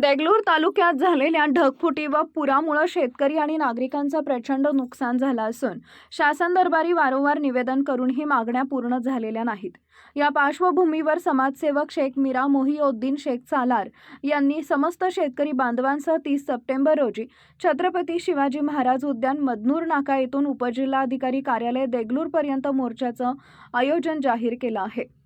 देगलूर तालुक्यात झालेल्या ढगफुटी व पुरामुळे शेतकरी आणि नागरिकांचं प्रचंड नुकसान झालं असून शासन दरबारी वारंवार निवेदन करूनही मागण्या पूर्ण झालेल्या नाहीत. या पार्श्वभूमीवर समाजसेवक शेख मीरा मोहिउद्दीन शेख सालार यांनी समस्त शेतकरी बांधवांसह तीस सप्टेंबर रोजी छत्रपती शिवाजी महाराज उद्यान मदनूर नाका येथून उपजिल्हाधिकारी कार्यालय देगलूरपर्यंत मोर्चाचं आयोजन जाहीर केलं आहे.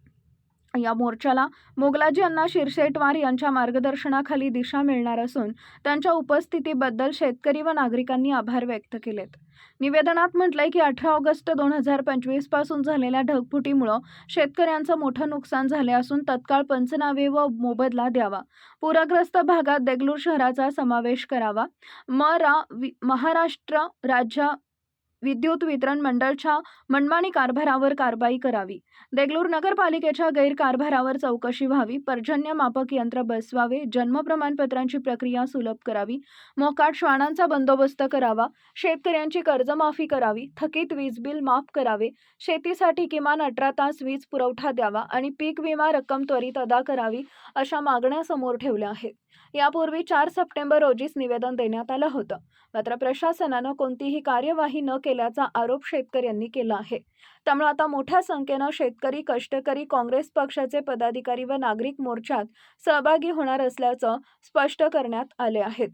या मोर्चाला मोगलाजी अण्णा शिरसेटवार यांच्या मार्गदर्शनाखाली दिशा मिळणार असून त्यांच्या उपस्थितीबद्दल शेतकरी व नागरिकांनी आभार व्यक्त केलेत. निवेदनात म्हटलंय की अठरा ऑगस्ट दोन हजार पंचवीसपासून झालेल्या ढगफुटीमुळं शेतकऱ्यांचं मोठं नुकसान झाले असून तत्काळ पंचनावे व मोबदला द्यावा. पूरग्रस्त भागात देगलूर शहराचा समावेश करावा. म रा वि महाराष्ट्र राज्य विद्युत वितरण मंडळच्या मनमानी कारभारावर कारवाई करावी. देगलूर नगरपालिकेच्या गैरकारभारावर चौकशी व्हावी. पर्जन्य मापक यंत्र बसवावे. जन्म प्रमाणपत्रांची प्रक्रिया सुलभ करावी. मोकाट श्वानांचा बंदोबस्त करावा. शेतकऱ्यांची कर्जमाफी करावी. थकीत वीज बिल माफ करावे. शेतीसाठी किमान अठरा तास वीज पुरवठा द्यावा आणि पीक विमा रक्कम त्वरित अदा करावी अशा मागण्या समोर ठेवल्या आहेत. यापूर्वी चार सप्टेंबर रोजीच निवेदन देण्यात आलं होतं. मात्र प्रशासनानं कोणतीही कार्यवाही न केल्याचा आरोप शेतकऱ्यांनी केला आहे. त्यामुळे आता मोठ्या संख्येनं शेतकरी कष्टकरी काँग्रेस पक्षाचे पदाधिकारी व नागरिक मोर्चात सहभागी होणार असल्याचं स्पष्ट करण्यात आले आहेत.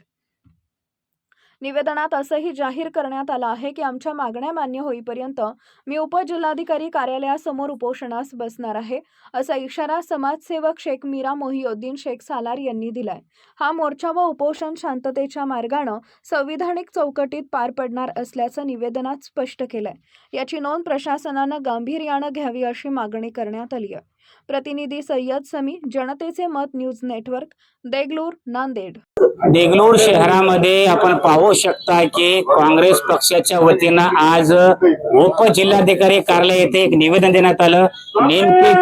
निवेदनात असंही जाहीर करण्यात आलं आहे की आमच्या मागण्या मान्य होईपर्यंत मी उपजिल्हाधिकारी कार्यालयासमोर उपोषणास बसणार आहे असा इशारा समाजसेवक शेख मीरा मोहिउद्दीन शेख सालार यांनी दिलाय. हा मोर्चा व उपोषण शांततेच्या मार्गानं संविधानिक चौकटीत पार पडणार असल्याचं निवेदनात स्पष्ट केलंय. याची नोंद प्रशासनानं गांभीर्यानं घ्यावी अशी मागणी करण्यात आली आहे प्रतिनिधी सय्यद समी जनतेचे मत न्यूज नेटवर्क देगलूर नांदेड. देगलूर शहरामध्ये आपण पाहू शकता की काँग्रेस पक्षाच्या वतीनं आज उपजिल्हाधिकारी कार्यालय येथे एक निवेदन देण्यात आलं. नेमके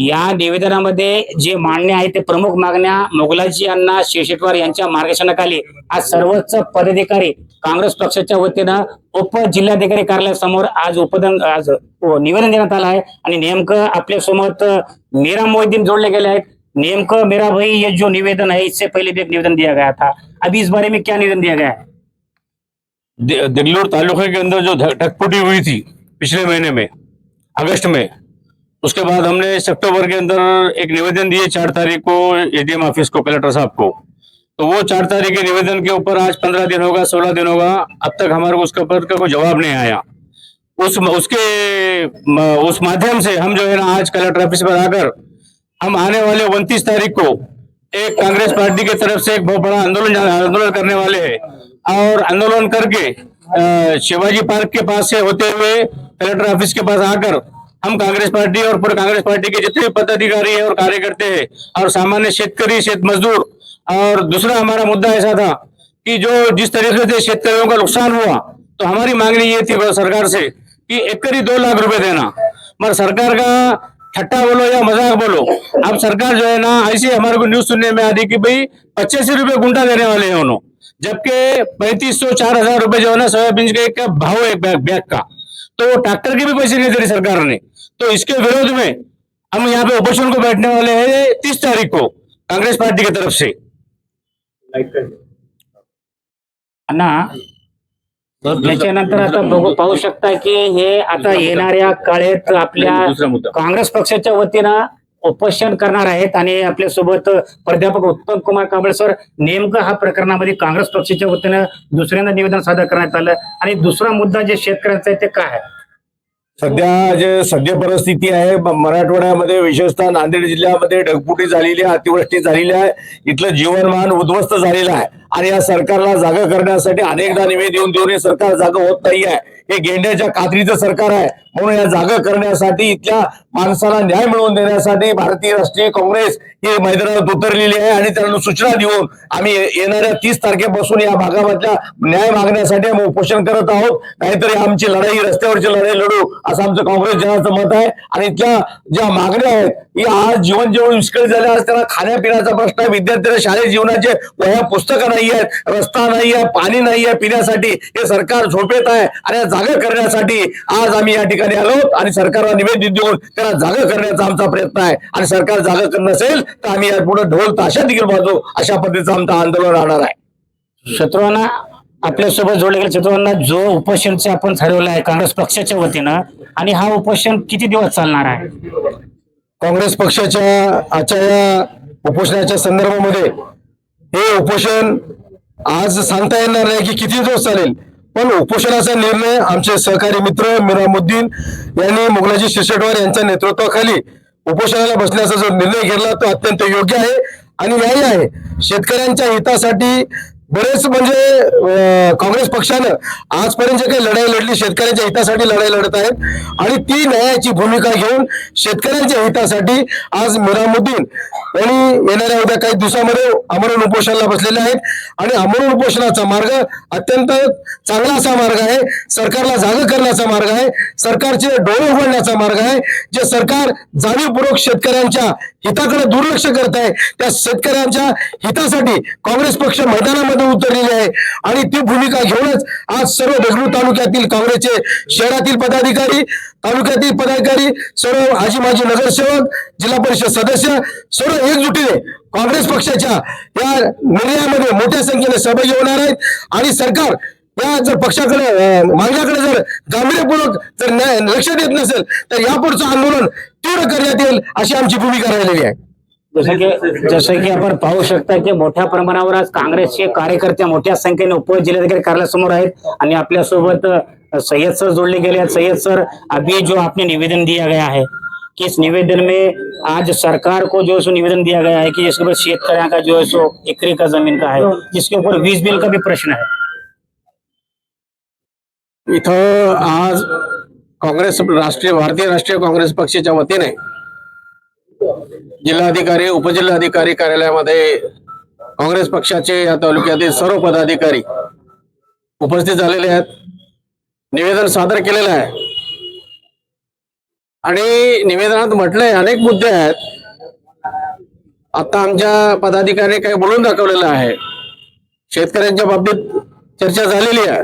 या निवेदनामध्ये जे मागण्या आहेत ते प्रमुख मागण्या मोगलाजी यांना शिरशेटवार यांच्या मार्गदर्शनाखाली आज सर्वोच्च पदाधिकारी काँग्रेस पक्षाच्या वतीनं उपजिल्हाधिकारी कार्यालयासमोर आज उपदन आज निवेदन देण्यात आलं आहे. आणि नेमकं आपल्या समोर मीरा मोहिद्दीन जोड़ले गेले आहेत. नेमकं मेरा भाई ये जो निवेदन है इससे पहले भी एक निवेदन दिया गया था, अभी इस बारे में क्या निवेदन दिया गया है? दे- देगलूर तालुके के अंदर जो ढकपुटी हुई थी, पिछले महीने में, अगस्त में, उसके बाद हमने सितंबर के अंदर एक निवेदन दिए, चार तारीख को एडीएम ऑफ़िस को, कलेक्टर साहब को। तो वो चार तारीख के निवेदन के ऊपर आज पंद्रह दिन होगा, सोलह दिन होगा, अब तक हमारे उसके ऊपर कोई जवाब नहीं आया। उस उसके उस माध्यम से हम जो है ना आज कलेक्टर ऑफ़िस पर आकर हम आने वाले उनतीस तारीख को एक कांग्रेस पार्टी की तरफ़ से एक बहुत बड़ा आंदोलन आंदोलन करने वाले हैं और आंदोलन करके शिवाजी पार्क के पास से होते हुए कलेक्टर ऑफ़िस के पास आकर हम कांग्रेस पार्टी और पूरे कांग्रेस पार्टी के जितने पदाधिकारी है और कार्यकर्ते हैं और सामान्य शेतकरी, शेत मजदूर और दूसरा हमारा मुद्दा ऐसा था कि जो जिस तरीके से शेतकरियों का नुकसान हुआ तो हमारी मांगनी ये थी सरकार से कि एकरी दो लाख रुपए देना। मगर सरकार का ठट्टा बोलो या मज़ाक बोलो अब सरकार जो है ना ऐसी हमारे को न्यूज़ सुनने में आ रही कि भाई पच्चीस रुपए गुंडा देने वाले हैं उन्होंने जबकि पैंतीस सौ चार हज़ार रुपए जो है ना सोयाबीन के का भाव है बैग, का। तो ट्रैक्टर के भी पैसे नहीं दे रही सरकार ने। तो इसके विरोध में हम यहाँ पे उपोषण को बैठने वाले हैं तीस तारीख को कांग्रेस पार्टी की तरफ़ से। अण्णा त्याच्यानंतर आता बघू पाहू शकता की हे आता येणाऱ्या काळात आपल्या काँग्रेस पक्षाच्या वतीनं उपोषण करणार आहेत आणि आपल्यासोबत प्राध्यापक उत्तम कुमार कांबळे सर नेमकं हा प्रकरणामध्ये काँग्रेस पक्षाच्या वतीनं दुसऱ्यांदा निवेदन सादर करण्यात आलं. आणि दुसरा मुद्दा जे शेतकऱ्यांचा आहे ते काय आहे? सध्या जे सद्य परिस्थिती आहे मराठवाड्यामध्ये विशेषतः नांदेड जिल्ह्यामध्ये ढगफुटी झालेली आहे अतिवृष्टी झालेली आहे. इथलं जीवनमान उद्ध्वस्त झालेलं आहे. आणि या सरकारला जागा करण्यासाठी अनेकदा निवेदन देऊन देऊन हे सरकार जागा होत नाही आहे हे गेंड्याच्या कात्रीचं सरकार आहे. म्हणून या जागा करण्यासाठी इथल्या माणसाला न्याय मिळवून देण्यासाठी भारतीय राष्ट्रीय काँग्रेस ही मैदानात उतरलेली आहे आणि त्यांना सूचना देऊन आम्ही येणाऱ्या तीस तारखेपासून या भागामधल्या न्याय मागण्यासाठी आम्ही उपोषण करत आहोत. नाहीतरी आमची लढाई रस्त्यावरची लढाई लढू असं आमचं काँग्रेस जनाचं मत आहे. आणि इथल्या ज्या मागण्या आहेत या आज जीवन जेवण विस्कळीत झाल्या आज त्यांना खाण्यापिण्याचा प्रश्न आहे. विद्यार्थ्यांना शालेय जीवनाचे वह्या पुस्तकं नाही आहेत रस्ता नाही आहे पाणी नाही आहे पिण्यासाठी हे सरकार झोपेत आहे आणि जागा करण्यासाठी आज आम्ही या ठिकाणी आलो आणि सरकारला निवेदन देऊन त्याला जागा करण्याचा आमचा प्रयत्न आहे. आणि सरकार जागा करत नसेल तर आम्ही या पुढे ढोल ताशा देखील वाजवू अशा पद्धतीचं आमचं आंदोलन राहणार आहे. शत्रुवांना आपल्यासोबत जोडले गेले. शत्रुवांना जो उपोषणचे आपण ठरवलं आहे काँग्रेस पक्षाच्या वतीनं आणि हा उपोषण किती दिवस चालणार आहे? काँग्रेस पक्षाच्या आजच्या या उपोषणाच्या संदर्भामध्ये हे उपोषण आज सांगता येणार नाही की किती दिवस चालेल. पण उपोषणाचा निर्णय आमचे सहकारी मित्र मिरामुद्दीन यांनी मुघलाजी शिरसटवार यांच्या नेतृत्वाखाली उपोषणाला बसण्याचा जो निर्णय घेतला तो अत्यंत योग्य आहे आणि न्यायी आहे. शेतकऱ्यांच्या हितासाठी बरेच म्हणजे काँग्रेस पक्षानं आजपर्यंत जे काही लढाई लढली शेतकऱ्यांच्या हितासाठी लढाई लढत आहेत. आणि ती न्यायाची भूमिका घेऊन शेतकऱ्यांच्या हितासाठी आज मिरामुद्दीन आणि येणाऱ्या उद्या काही दिवसामध्ये आमरण उपोषणाला बसलेले आहेत. आणि आमरण उपोषणाचा मार्ग अत्यंत चांगला असा मार्ग आहे. सरकारला जाग करण्याचा मार्ग आहे. सरकारचे डोळे उघडण्याचा मार्ग आहे. जे सरकार जाणीवपूर्वक शेतकऱ्यांच्या हिताकडे दुर्लक्ष करत आहे त्या शेतकऱ्यांच्या हितासाठी काँग्रेस पक्ष मैदानामध्ये उतरलेले आहे. आणि ती भूमिका घेऊनच आज सर्व देगलूर तालुक्यातील काँग्रेसचे शहरातील पदाधिकारी तालुक्यातील पदाधिकारी सर्व आजी माजी नगरसेवक जिल्हा परिषद सदस्य सर्व एकजुटीने काँग्रेस पक्षाच्या या निर्णयामध्ये मोठ्या संख्येने सहभागी होणार आहेत. आणि सरकार या जर पक्षाकडे मागण्याकडे जर गांभीर्यपूर्वक जर न्याय- लक्ष देत नसेल तर यापुढचं आंदोलन तीव्र करण्यात येईल अशी आमची भूमिका राहिलेली आहे. जसं की जसं की आपण पाहू शकता की मोठ्या प्रमाणावर आज काँग्रेसचे कार्यकर्ते मोठ्या संख्येने उपजिल्हाधिकारी कार्यालयासमोर आहेत आणि आपल्यासोबत सय्यद सर जोड़े गेले हैं सैयद सर अभी जो आपने निवेदन दिया गया है कि इस निवेदन में आज सरकार को जो है सो निवेदन दिया गया है कि इसके ऊपर शेतकऱ्या का जो है सो एकरी का जमीन का है जिसके ऊपर वीज बिल का भी प्रश्न है। इथं आज काँग्रेस राष्ट्रीय भारतीय राष्ट्रीय काँग्रेस पक्षाच्या वतीने जिल्हाधिकारी उपजिल्हाधिकारी कार्यालयामध्ये काँग्रेस पक्षाचे या तालुक्यातील सर्व पदाधिकारी उपस्थित झालेले आहेत. निवेदन सादर केलेलं आहे. आणि निवेदनात म्हटले अनेक मुद्दे आहेत. आता आमच्या पदाधिकारी काही बोलून दाखवलेलं आहे. शेतकऱ्यांच्या बाबतीत चर्चा झालेली आहे.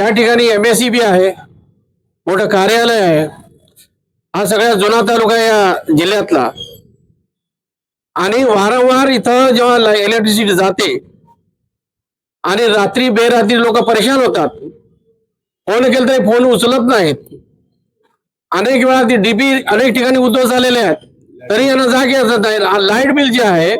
या ठिकाणी एमएससीबी आहे. मोठं कार्यालय आहे. हा सगळ्यात जुना तालुका या जिल्ह्यातला. आणि वारंवार इथं जेव्हा इलेक्ट्रिसिटी जाते आणि रात्री बेरात्री लोक परेशान होतात. फोन केलं तरी फोन उचलत नाहीत. अनेक वेळा ती डीपी अनेक ठिकाणी उद्ध्वस्त झालेले आहेत. तरी यांना जाग येत नाही. लाइट बिल जे आहे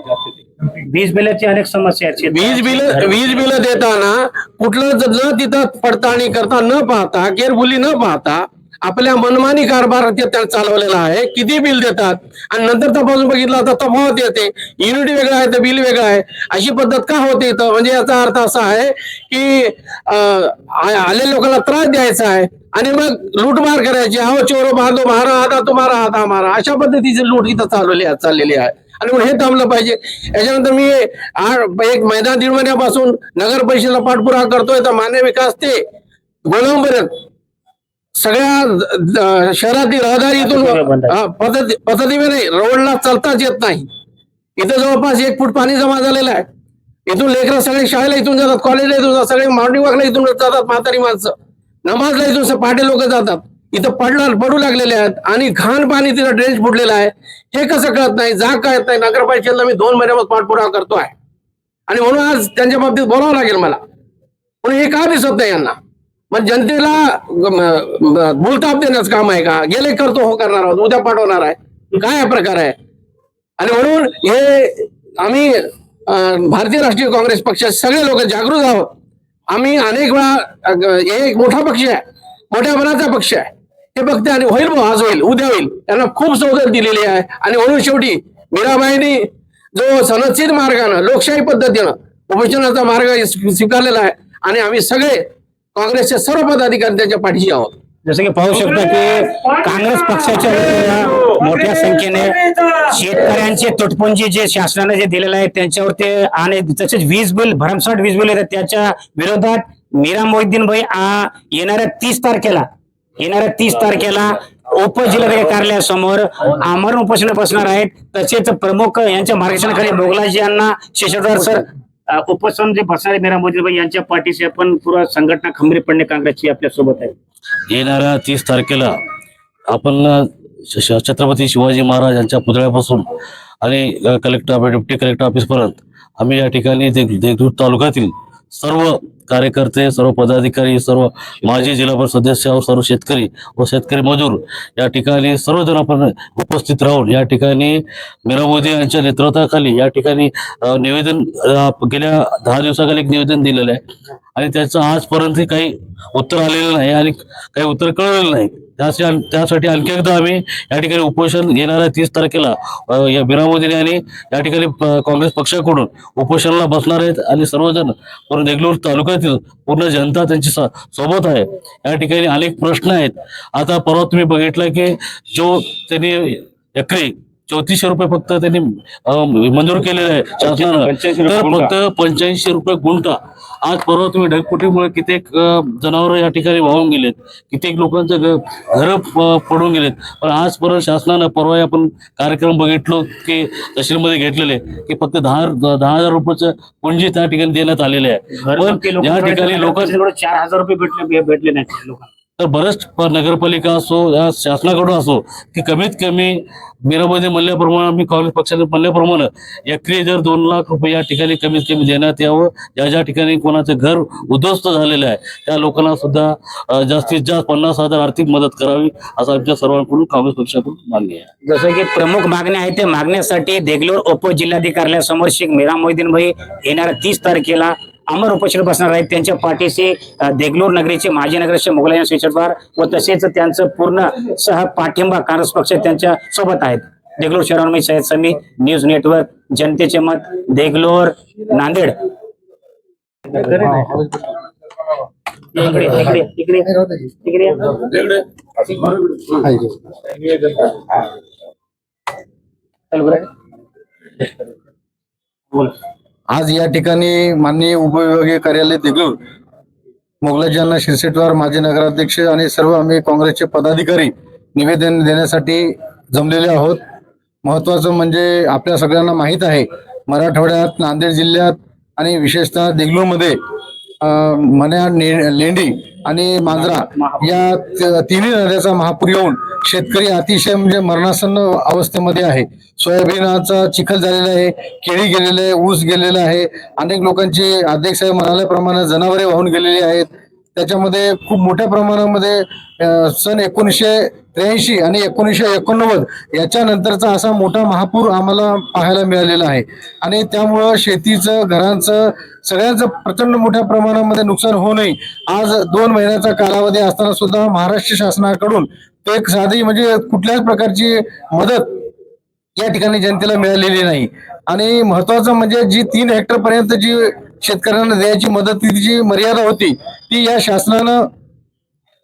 वीज बिलाची अनेक समस्या वीज बिल वीज बिल देताना कुठलं न तिथं पडताळणी करता न पाहता केअरफुली न पाहता आपल्या मनमानी कारभार त्यात चालवलेला आहे. किती बिल देतात? आणि नंतर तपासून बघितलं तर तफावत येते. युनिट वेगळं आहे तर बिल वेगळं आहे. अशी पद्धत का होते इथं? म्हणजे याचा अर्थ असा आहे की आले लोकांना त्रास द्यायचा आहे आणि मग लूटमार करायची. अहो चोरो बांधो मारा आता तुम्हाला हाता मारा. अशा पद्धतीची लूट इथं चालवली चाललेली आहे. आणि म्हणून हे थांबलं पाहिजे. याच्यानंतर मी एक महिना दीड महिन्यापासून नगर परिषदेला पाठपुरावा करतोय तर मान्य विकास ते गोलांपर्यंत सगळ्या शहरातील आहे. हा, पद्धती पद्धतीने नाही रोडला चालताच येत नाही. इथं जवळपास एक फूट पाणी जमा झालेलं आहे. इथून लेकरं सगळे शाळेला इथून जातात कॉलेजला इथून जातात सगळे मॉर्निंग वॉकला इथून जातात म्हातारी माणसं. नमाजला इथून पहाटे लोक जातात. इथं पडला पडू लागलेले आहेत आणि घाण पाणी तिथं ड्रेनेज फुटलेलं आहे. हे कसं कळत नाही जाग कळत नाही. नगरपालिकेला मी दोन महिन्यापासून पाठपुरावा करतोय. आणि म्हणून आज त्यांच्या बाबतीत बोलावं लागेल मला. पण हे का दिसत नाही यांना? मग जनतेला भूलताप देण्याचं काम आहे का? गेले करतो हो करणार आहोत उद्या पाठवणार आहे. काय हा प्रकार आहे? आणि म्हणून हे आम्ही भारतीय राष्ट्रीय काँग्रेस पक्षाचे सगळे लोक जागृत आहोत. आम्ही अनेक वेळा हे एक मोठा पक्ष आहे. मोठ्या मनाचा पक्ष आहे. हे बघते आणि होईल भाऊ आज होईल उद्या होईल. त्यांना खूप सवलत दिलेली आहे. आणि म्हणून शेवटी मीराबाईंनी जो सनदशीर मार्गानं लोकशाही पद्धतीनं उपोषणाचा मार्ग स्वी- स्वीकारलेला आहे. आणि आम्ही सगळे काँग्रेसचे सर्व पदाधिकारी त्यांच्या पाठीशी आहोत. जसं की पाहू शकता की काँग्रेस पक्षाच्या वतीनं मोठ्या संख्येने शेतकऱ्यांचे तुटपुंजी जे शासनाने जे दिलेलं आहे त्यांच्यावर ते आणि तसेच वीज बिल भरमसाठ वीज बिल येतात. त्याच्या विरोधात मीरा मोहिद्दीन भाई आ येणाऱ्या तीस तारखेला येणाऱ्या तीस तारखेला उपजिल्हाधिकारी कार्यालयासमोर आमरण उपोषण बसणार आहेत. तसेच प्रमुख यांच्या मार्गदर्शनाखाली मोगलाजी यांना शेषाद्वार सर अ, जे बसणारे मीरा मोदीबाई यांच्या पाठीशी आपण पूर्ण संघटना खंबीरपणे काँग्रेसची आपल्यासोबत आहे. येणाऱ्या तीस तारखेला आपण छत्रपती शिवाजी महाराज यांच्या पुतळ्यापासून आणि कलेक्टर डिप्टी कलेक्टर ऑफिसपर्यंत आम्ही या ठिकाणी देग देगलूर तालुक्यातील सर्व कार्यकर्ते सर्व पदाधिकारी सर्व माजी जिल्हा परिषद सदस्य व सर्व शेतकरी व शेतकरी मजूर या ठिकाणी सर्वजण आपण उपस्थित राहून या ठिकाणी मीरा मोदी यांच्या नेतृत्वाखाली या ठिकाणी निवेदन गेल्या दहा दिवसाखाली एक निवेदन दिलेलं आहे. आणि त्याचं आजपर्यंत काही उत्तर आलेलं नाही आणि काही उत्तर कळलेलं नाही. त्यासाठी त्यासाठी आणखी एकदा आम्ही या ठिकाणी उपोषण येणाऱ्या तीस तारखेला या मीरा मोदीने आणि या ठिकाणी काँग्रेस पक्षाकडून उपोषणाला बसणार आहेत आणि सर्वजण पूर्ण देगलूर तालुक्यातील पूर्ण जनता त्यांची स- सोबत आहे. या ठिकाणी अनेक प्रश्न आहेत. आता परवा तुम्ही बघितलं की जो त्यांनी एकरी चौतीसशे रुपये फक्त त्यांनी मंजूर केलेले आहे शासनानं तर. फक्त पंच्याऐंशी रुपये गुंठा. आज परवा तुम्ही ढगफुटीमुळे कित्येक जनावर या ठिकाणी वाहून गेलेत. कित्येक लोकांचं घर पडून गेलेत. पण आज परत शासनानं परवा आपण कार्यक्रम बघितलो की तहसीलमध्ये घेतलेले की फक्त दहा दहा हजार रुपयाचं पुंजी त्या ठिकाणी देण्यात आलेले आहे. पण या ठिकाणी लोक चार हजार रुपये भेटले भेटले नाही लोकांना. तर बरेच नगरपालिका असो या शासनाकडून असो की कमीत कमी मीरामध्ये म्हणल्याप्रमाणे आम्ही काँग्रेस पक्षाने म्हणल्याप्रमाणे एकरी जर दोन लाख रुपये या ठिकाणी कमीत कमी देण्यात यावं ज्या ज्या ठिकाणी कोणाचं घर उद्ध्वस्त झालेलं आहे त्या लोकांना सुद्धा जास्तीत जास्त पन्नास हजार आर्थिक मदत करावी असं आमच्या सर्वांकडून काँग्रेस पक्षाकडून मागणी आहे. जसं की प्रमुख मागण्या आहेत त्या मागण्यासाठी देगलोर उपजिल्हाधिकाऱ्यासमोर शेख मीरा मोहिदीन भाई येणाऱ्या तीस तारखेला अमर उपोषण बसणार आहेत. त्यांच्या पाठीशी देगलूर नगरीचे माजी नगराध्यक्ष मुघलायन शेषटवार व तसेच त्यांचं पूर्ण सह पाठिंबा काँग्रेस पक्ष त्यांच्यासोबत आहेत. देगलूर मी सय्यद समी न्यूज नेटवर्क जनतेचे मत देगलूर नांदेड. बोला. आज या ठिकाणी माननीय उपविभागीय कार्यालय देगलूर मोगलाजींना शिरसेटवार माजी नगराध्यक्ष आणि सर्व आम्ही काँग्रेसचे पदाधिकारी निवेदन देण्यासाठी जमलेले आहोत. महत्वाचं म्हणजे आपल्या सगळ्यांना माहीत आहे मराठवाड्यात नांदेड जिल्ह्यात आणि विशेषतः देगलूरमध्ये मन्या ने- लेंडी आणि मांजरा या तिन्ही नद्याचा महापूर येऊन शेतकरी अतिशय म्हणजे मरणासन्न अवस्थेमध्ये आहे. सोयाबीनाचा चिखल झालेला आहे केळी गेलेले आहे ऊस गेलेला आहे. अनेक लोकांची अध्यक्ष साहेब म्हणाल्याप्रमाणे जनावरे वाहून गेलेली आहेत. त्याच्यामध्ये खूप मोठ्या प्रमाणामध्ये सन एकोणीसशे त्र्याऐंशी आणि एकोणीसशे एकोणनव्वद याच्यानंतरचा असा मोठा महापूर आम्हाला पाहायला मिळालेला आहे. आणि त्यामुळं शेतीचं घरांचं सगळ्यांचं प्रचंड मोठ्या प्रमाणामध्ये नुकसान होऊ नये. आज दोन महिन्याचा कालावधी असताना सुद्धा महाराष्ट्र शासनाकडून तो एक साधी म्हणजे कुठल्याच प्रकारची मदत या ठिकाणी जनतेला मिळालेली नाही. आणि महत्वाचं म्हणजे जी तीन हेक्टर पर्यंत जी शेतकऱ्यांना द्यायची मदतीची मर्यादा होती ती या शासनानं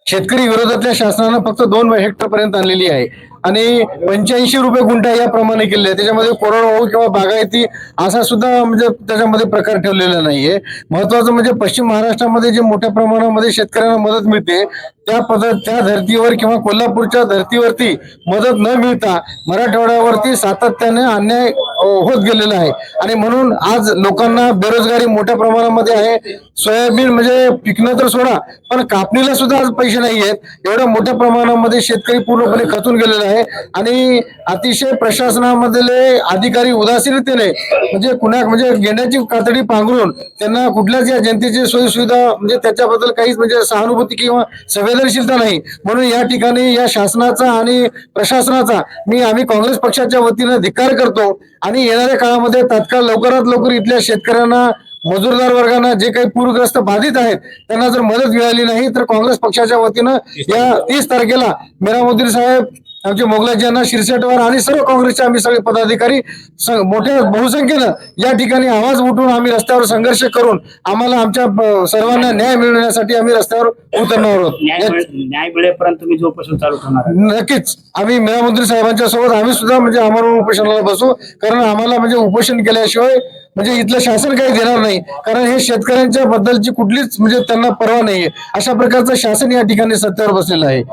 शेतकरी विरोधातल्या शासनानं फक्त दोन हेक्टर पर्यंत आणलेली आहे. आणि पंच्याऐंशी रुपये गुंठा याप्रमाणे केले आहे त्याच्यामध्ये कोरडवाहू किंवा बागायती असा सुद्धा म्हणजे त्याच्यामध्ये प्रकार ठेवलेला नाहीये. महत्वाचं म्हणजे पश्चिम महाराष्ट्रामध्ये जे मोठ्या प्रमाणामध्ये शेतकऱ्यांना मदत मिळते त्या पद्धत त्या धर्तीवर किंवा कोल्हापूरच्या धर्तीवरती मदत न मिळता मराठवाड्यावरती सातत्याने अन्याय होत गेलेला आहे. आणि म्हणून आज लोकांना बेरोजगारी मोठ्या प्रमाणामध्ये आहे. सोयाबीन म्हणजे पिकणं तर सोडा पण कापणीला सुद्धा आज पैसे नाही आहेत एवढ्या मोठ्या प्रमाणामध्ये शेतकरी पूर्णपणे खचून गेलेला आहे आणि अतिशय प्रशासनामधले अधिकारी उदासीनतेने म्हणजे कुणा म्हणजे घेण्याची कातडी पांघरून त्यांना कुठल्याच या जनतेची सोयीसुविधा म्हणजे त्याच्याबद्दल काहीच म्हणजे सहानुभूती किंवा संवेदनशीलता नाही. म्हणून या ठिकाणी या शासनाचा आणि प्रशासनाचा मी आम्ही काँग्रेस पक्षाच्या वतीनं धिक्कार करतो आणि येणाऱ्या काळामध्ये तात्काळ लवकरात लवकर इथल्या शेतकऱ्यांना मजूरदार वर्गांना जे काही पूरग्रस्त बाधित आहेत त्यांना जर मदत मिळाली नाही तर काँग्रेस पक्षाच्या वतीनं या तीस तारखेला मीरा मोदी साहेब आमचे मोगलाजींना शिरसेटवर आणि सर्व काँग्रेसचे आम्ही सगळे पदाधिकारी मोठ्या बहुसंख्येनं या ठिकाणी आवाज उठवून आम्ही रस्त्यावर संघर्ष करून आम्हाला आमच्या सर्वांना न्याय मिळवण्यासाठी आम्ही रस्त्यावर उतरणार आहोत न्याय मिळेपर्यंत तुम्ही जो उपोषण चालू ठेवणार. नक्कीच आम्ही मेळामंत्री साहेबांच्या सोबत आम्ही सुद्धा म्हणजे आमरण उपोषणाला बसू कारण आम्हाला म्हणजे उपोषण केल्याशिवाय म्हणजे इथलं शासन काही देणार नाही. कारण हे शेतकऱ्यांच्या बद्दलची कुठलीच म्हणजे त्यांना पर्वा नाहीये. अशा प्रकारचं शासन या ठिकाणी सत्तेवर बसलेलं आहे.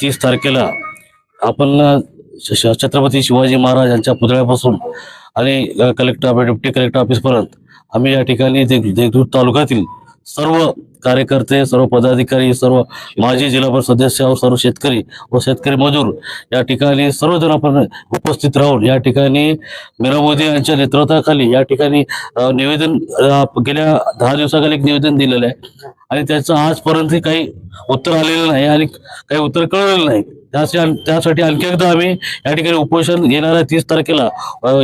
तीस तारखेला आपण छत्रपती शिवाजी महाराज यांच्या पुतळ्यापासून आणि कलेक्टर डिप्टी कलेक्टर ऑफिसपर्यंत आम्ही या ठिकाणी देग देगलूर तालुक्यातील सर्व कार्यकर्ते सर्व पदाधिकारी सर्व माजी जिल्हा परिषद सदस्य व सर्व शेतकरी व शेतकरी मजूर. या ठिकाणी सर्वजण आपण उपस्थित राहून या ठिकाणी मीरा मोदी यांच्या नेतृत्वाखाली या ठिकाणी निवेदन गेल्या दहा दिवसाखाली एक निवेदन दिलेलं आहे. आणि त्याचं आजपर्यंत काही उत्तर आलेलं नाही आणि काही उत्तर कळलेलं नाही. त्यासाठी त्यासाठी आणखी एकदा आम्ही या ठिकाणी उपोषण येणाऱ्या तीस तारखेला.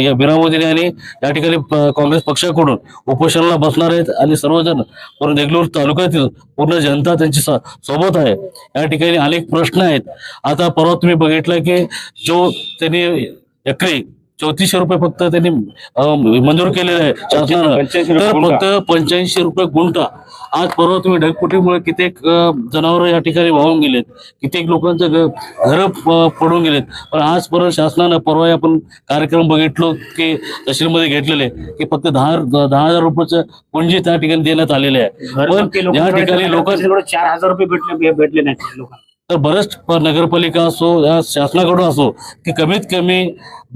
या बिरा मोदीने आणि या ठिकाणी काँग्रेस पक्षाकडून उपोषणाला बसणार आहेत आणि सर्वजण पूर्ण देगलूर तालुक्यातील पूर्ण जनता त्यांची सोबत आहे. या ठिकाणी अनेक प्रश्न आहेत. आता परवा तुम्ही बघितलं की जो त्यांनी एकरी चौतीसशे रुपये फक्त त्यांनी मंजूर केलेले आहे. शासनानं. तर. फक्त पंच्याऐंशी रुपये गुंठा. आज परवा तुम्ही ढगफुटीमुळे कित्येक जनावर या ठिकाणी वाहून गेलेत. कित्येक लोकांचं घर पडून गेलेत. पण आजपर्यंत शासनानं परवा आपण कार्यक्रम बघितलो की तहसीलमध्ये घेतलेले की फक्त दहा दहा हजार रुपयाचं पुंजी त्या ठिकाणी देण्यात आलेले आहे. पण या ठिकाणी लोक चार हजार रुपये भेटले भेटले नाही लोकांना. तर बरेच नगरपालिका असो या शासनाकडून असो की कमीत कमी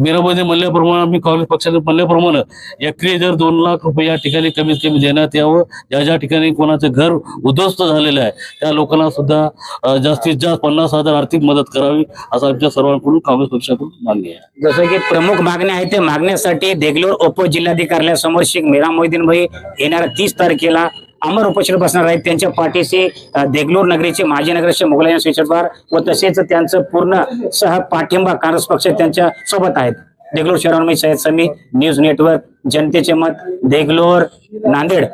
मीरामध्ये म्हणल्याप्रमाणे आम्ही काँग्रेस पक्षाने म्हणल्याप्रमाणे एकरी जर दोन लाख रुपये या ठिकाणी कमीत कमी देण्यात यावं. ज्या ज्या ठिकाणी कोणाचं घर उद्ध्वस्त झालेलं आहे त्या लोकांना सुद्धा जास्तीत जास्त पन्नास हजार आर्थिक मदत करावी असं आमच्या सर्वांकडून काँग्रेस पक्षाकडून मागणी आहे. जसं की प्रमुख मागण्या आहेत त्या मागण्यासाठी देगलोर उपजिल्हाधिकाऱ्यासमोर शेख मीरा मोहिदीन भाई येणाऱ्या तीस तारखेला अमर उपोषण बसणार आहेत. त्यांच्या पाठीशी देगलोर देगलूर नगरीचे माजी नगराध्यक्ष मुघलायन शेषटवार व तसेच त्यांचं पूर्ण सह पाठिंबा काँग्रेस पक्ष त्यांच्यासोबत आहेत. देगलूर शहरावर मी सय्यद समी न्यूज नेटवर्क जनतेचे मत देगलोर नांदेड.